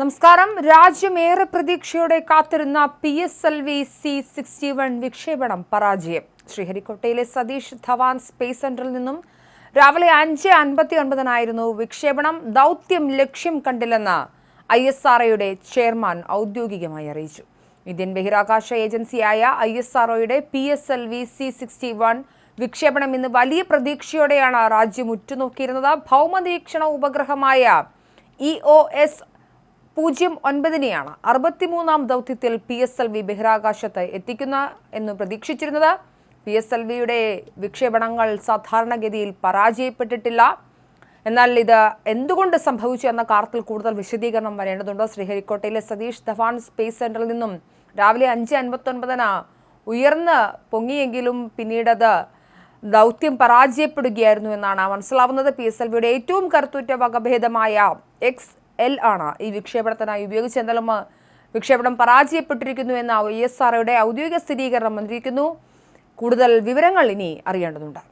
നമസ്കാരം. രാജ്യമേറെ പ്രതീക്ഷയോടെ കാത്തിരുന്ന P S L V C sixty one വിക്ഷേപണം പരാജയം. ശ്രീഹരിക്കോട്ടയിലെ സതീഷ് ധവാൻ സ്പേസ് സെന്ററിൽ നിന്നും രാവിലെ അഞ്ച് അൻപത്തി ഒൻപതിനായിരുന്നു വിക്ഷേപണം. ദൗത്യം ലക്ഷ്യം കണ്ടില്ലെന്ന് ഐ എസ് ആർ ഒയുടെ ചെയർമാൻ ഔദ്യോഗികമായി അറിയിച്ചു. ഇന്ത്യൻ ബഹിരാകാശ ഏജൻസിയായ ഐ എസ് ആർ ഒയുടെ P S L V C sixty one വിക്ഷേപണം ഇന്ന് വലിയ പ്രതീക്ഷയോടെയാണ് രാജ്യം ഉറ്റുനോക്കിയിരുന്നത്. ഭൗമനിരീക്ഷണ ഉപഗ്രഹമായ ഇ ഒ എസ് പൂജ്യം ഒൻപതിനെയാണ് അറുപത്തിമൂന്നാം ദൗത്യത്തിൽ പി എസ് എൽ വി ബഹിരാകാശത്ത് എത്തിക്കുന്ന എന്ന് പ്രതീക്ഷിച്ചിരുന്നത്. പി എസ് എൽ വിയുടെ വിക്ഷേപണങ്ങൾ സാധാരണഗതിയിൽ പരാജയപ്പെട്ടിട്ടില്ല. എന്നാൽ ഇത് എന്തുകൊണ്ട് സംഭവിച്ചു എന്ന കാര്യത്തിൽ കൂടുതൽ വിശദീകരണം വരേണ്ടതുണ്ട്. ശ്രീഹരിക്കോട്ടയിലെ സതീഷ് ധവാൻ സ്പേസ് സെന്ററിൽ നിന്നും രാവിലെ അഞ്ച് അൻപത്തൊൻപതിന് ഉയർന്ന് പൊങ്ങിയെങ്കിലും പിന്നീടത് ദൗത്യം പരാജയപ്പെടുകയായിരുന്നു എന്നാണ് മനസ്സിലാവുന്നത്. പി എസ് എൽ വിയുടെ ഏറ്റവും കരുത്തുറ്റ വകഭേദമായ എക്സ് എൽ ആണ്. ഈ വിക്ഷേപണത്തിനായി ഉപയോഗിച്ചെന്നാലും വിക്ഷേപണം പരാജയപ്പെട്ടിരിക്കുന്നു എന്ന ഐ എസ് ആർഒയുടെ ഔദ്യോഗിക സ്ഥിരീകരണം വന്നിരിക്കുന്നു. കൂടുതൽ വിവരങ്ങൾ ഇനി അറിയേണ്ടതുണ്ട്.